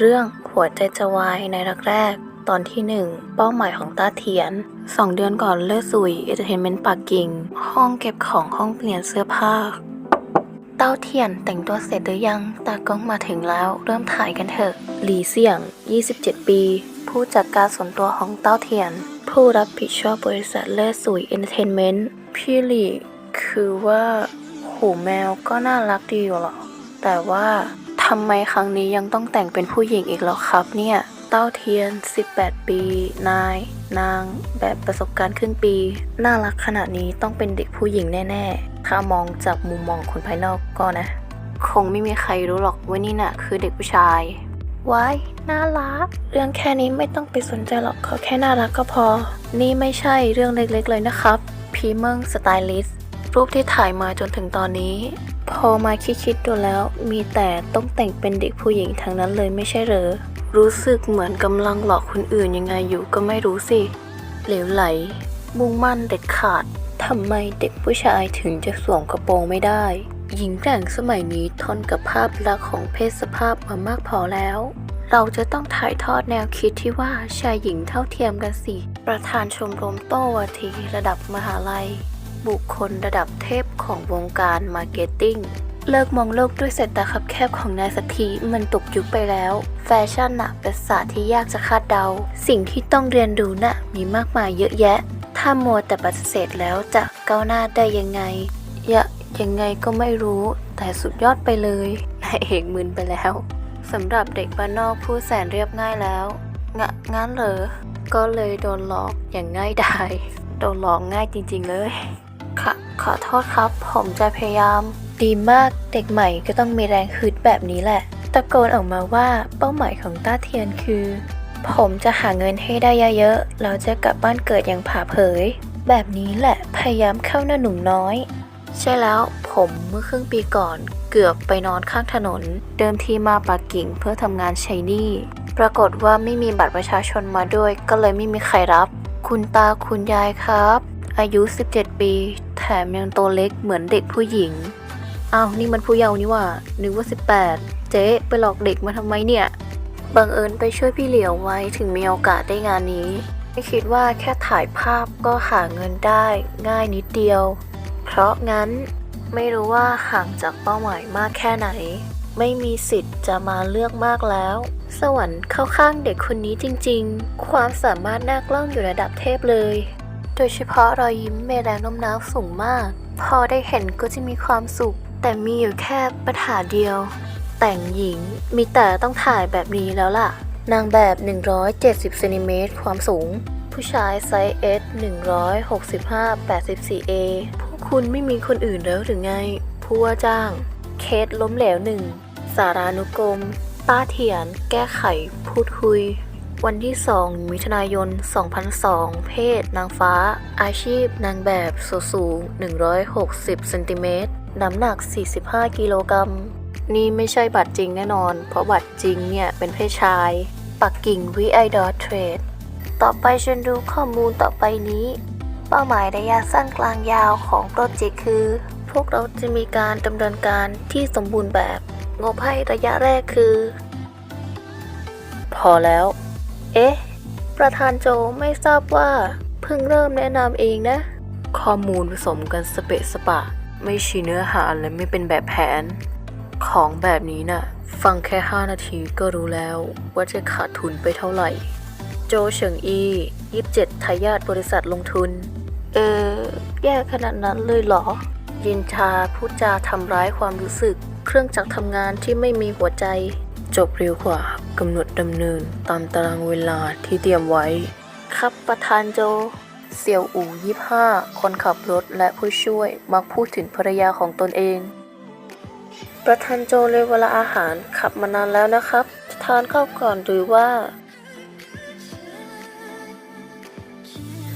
เรื่องหัวใจจะวายในรักแรก ตอนที่หนึ่งเป้าหมายของต้าเทียนสองเดือนก่อนเลิกสุยเอเจนเมนต์ปักกิ่ง ห้องเก็บของห้องเปลี่ยนเสื้อผ้า เต้าเทียนแต่งตัวเสร็จหรือยัง ตากล้องมาถึงแล้ว เริ่มถ่ายกันเถอะ หลีเสี่ยง 27 ปี ผู้จัดการส่วนตัวของเต้าเทียน ผู้รับผิดชอบบริษัทเลิศสุยเอนเตอร์เทนเมนต์ พี่หลี คือว่า หูแมวก็น่ารักดีอยู่หรอกแต่ว่า ทำไมครั้งนี้ยังต้องแต่งเป็นผู้หญิงอีกแล้วครับเนี่ย เต้าเทียน 18 ปี นาย นาง แบบประสบการณ์ครึ่งปี น่ารักขนาดนี้ต้องเป็นเด็กผู้หญิงแน่ ๆ ถ้ามองจากมุมมองคนภายนอกก็นะ คงไม่มีใครรู้หรอกว่านี่น่ะคือเด็กผู้ชาย ว้าย น่ารัก เรื่องแค่นี้ไม่ต้องไปสนใจหรอกเขาแค่น่ารักก็พอ นี่ไม่ใช่เรื่องเล็กๆเลยนะครับ พีเมิงสไตลิส รูปที่ถ่ายมาจนถึงตอนนี้ พอมาคิดๆดูแล้ว มีแต่ต้องแต่งเป็นเด็กผู้หญิงทั้งนั้นเลยไม่ใช่เหรอ รู้สึกเหมือนกำลังหลอกคนอื่นยังไงอยู่ก็ไม่รู้สิ เหลวไหล มุ่งมั่นเด็ดขาดทำไมเด็กผู้ชายถึงจะสวมกระโปรงไม่ได้ หญิงแกร่งสมัยนี้ทนกับภาพลักษณ์ของเพศสภาพมามากพอแล้ว เราจะต้องถ่ายทอดแนวคิดที่ว่าชายหญิงเท่าเทียมกันสิ ประธานชมรมโตวาทีระดับมหาลัย บุคคลระดับเทพของวงการมาร์เก็ตติ้งเลิกมองโลกด้วยสายตาคับแคบของนายสักทีมันตกยุคไปแล้ว แฟชั่นน่ะเป็นศาสตร์ที่ยากจะคาดเดา สิ่งที่ต้องเรียนรู้น่ะมีมากมายเยอะแยะ ถ้ามัวแต่ปฏิเสธแล้วจะก้าวหน้าได้ยังไงยะยังไงก็ไม่รู้ แต่สุดยอดไปเลยนายเอกมึนไปแล้วสำหรับเด็กบ้านนอกผู้แสนเรียบง่ายแล้วงะงั้นเหรอก็เลยโดนหลอกอย่างง่ายดายโดนหลอกง่ายจริง ๆ เลย ค่ะขอโทษครับ ผมจะพยายาม ดีมากเด็กใหม่ก็ต้องมีแรงฮึดแบบนี้แหละ ตะโกนออกมาว่าเป้าหมายของต้าเทียนคือ ผมจะหาเงินให้ได้เยอะๆแล้วจะกลับบ้านเกิดอย่างผ่าเผย แบบนี้แหละพยายามเข้าหน้าหนุ่มน้อย ใช่แล้วผมเมื่อครึ่งปีก่อนเกือบไปนอนข้างถนน เดิมทีมาปักกิ่งเพื่อทำงานใช้หนี้ปรากฏว่าไม่มีบัตรประชาชนมาด้วย ก็เลยไม่มีใครรับ คุณตาคุณยายครับ อายุ 17 ปี แถมยังโตวเล็กเหมือนเด็กผู้หญิง อ้าวนี่มันผู้เยาว์นี่ว่า นึกว่า 18 เจ๊ไปหลอกเด็กมาทำไมเนี่ย บังเอิญไปช่วยพี่เหลียวไว้ถึงมีโอกาสได้งานนี้ ไม่คิดว่าแค่ถ่ายภาพก็หาเงินได้ง่ายนิดเดียว เพราะงั้นไม่รู้ว่าห่างจากเป้าหมายมากแค่ไหน ไม่มีสิทธิ์จะมาเลือกมากแล้ว สวรรค์เข้าข้างเด็กคนนี้จริง ๆ ความสามารถน่ากล้องอยู่ระดับเทพเลย โดยเฉพาะรอยยิ้มเมแรงน้มน้าวสูงมาก พอได้เห็นก็จะมีความสุข แต่มีอยู่แค่ปัญหาเดียว แต่งหญิงมีแต่ต้องถ่ายแบบนี้แล้วล่ะ นางแบบ 170เซนิเมตรความสูง ผู้ชายไซส์ S 165 84 A พวกคุณไม่มีคนอื่นแล้วหรือไง ผู้ว่าจ้าง เคสล้มเหลวหนึ่งสารานุกรม ต้าเถียน แก้ไข พูดคุย วันที่ 2 มิถุนายน 2002 เพศ นางฟ้า อาชีพ นางแบบสูงสูง 160 เซนติเมตร น้ำหนัก 45 กิโลกรัม นี่ไม่ใช่บัตรจริงแน่นอน เพราะบัตรจริงเนี่ย เป็นเพศชาย ปักกิ่ง VI d o Trade ต่อไปฉันดูข้อมูลต่อไปนี้ เป้าหมายระยะสั้นกลางยาวของโปรเจกต์คือ พวกเราจะมีการดำเนินการที่สมบูรณ์แบบ งบให้ระยะแรกคือ พอแล้ว เอ๊ะ ประธานโจไม่ทราบว่า เพิ่งเริ่มแนะนำเองนะ ข้อมูลผสมกันสเปะสปะ ไม่ชี้เนื้อหาและไม่เป็นแบบแผน ของแบบนี้น่ะ ฟังแค่ 5 นาทีก็รู้แล้วว่าจะขาดทุนไปเท่าไหร่ โจเฉิงอี27ทายาทบริษัทลงทุน เออ แย่ขนาดนั้นเลยเหรอ ยินชาพูดจาทำร้ายความรู้สึก เครื่องจักรทำงานที่ไม่มีหัวใจ จบเร็วกว่า กำหนดดำเนินตามตารางเวลาที่เตรียมไว้ ครับประธานโจ เสี่ยวอู่ยี่ห้าคนขับรถและผู้ช่วยมักพูดถึงภรรยาของตนเอง ประธานโจเลยเวลาอาหารขับมานานแล้วนะครับ ทานข้าวก่อนหรือว่า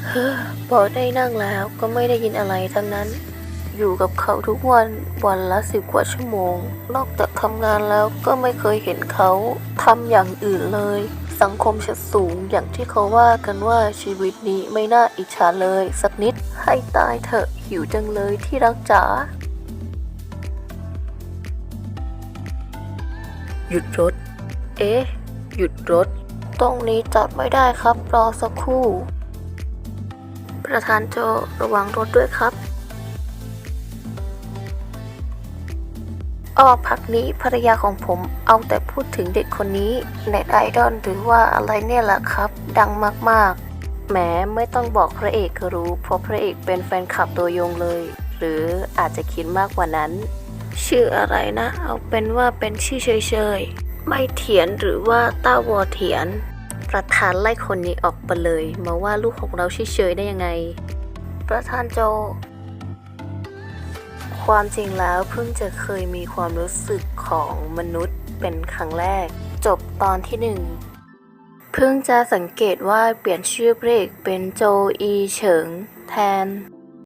เฮ้อพอได้นั่งแล้วก็ไม่ได้ยินอะไรทั้งนั้น อยู่กับเขาทุกวันวันละสิบกว่าชั่วโมง นอกจากทำงานแล้วก็ไม่เคยเห็นเขาทำอย่างอื่นเลย สังคมชั้นสูงอย่างที่เขาว่ากันว่าชีวิตนี้ไม่น่าอิจฉาเลย สักนิดให้ตายเถอะหิวจังเลยที่รักจ๋าหยุดรถ เอ๊ะ หยุดรถ ตรงนี้จอดไม่ได้ครับ รอสักครู่ ประธานโจระวังรถด้วยครับ อ้อพักนี้ภรรยาของผมเอาแต่พูดถึงเด็กคนนี้เน็ตไอดอลหรือว่าอะไรเนี่ยแหละครับ ดังมากๆแหมไม่ต้องบอกพระเอกก็รู้ เพราะพระเอกเป็นแฟนคลับตัวยงเลย หรืออาจจะคิดมากกว่านั้น ชื่ออะไรนะ เอาเป็นว่าเป็นชื่อเฉยๆไม่เถียนหรือว่าต้าวอเถียน ประธานไล่คนนี้ออกไปเลย มาว่าลูกของเราเฉยๆได้ยังไง ประธานโจ ความจริงแล้วเพิ่งจะเคยมีความรู้สึกของมนุษย์เป็นครั้งแรก จบตอนที่หนึ่งเพิ่งจะสังเกตว่าเปลี่ยนชื่อเพลงเป็นโจอีเฉิงแทน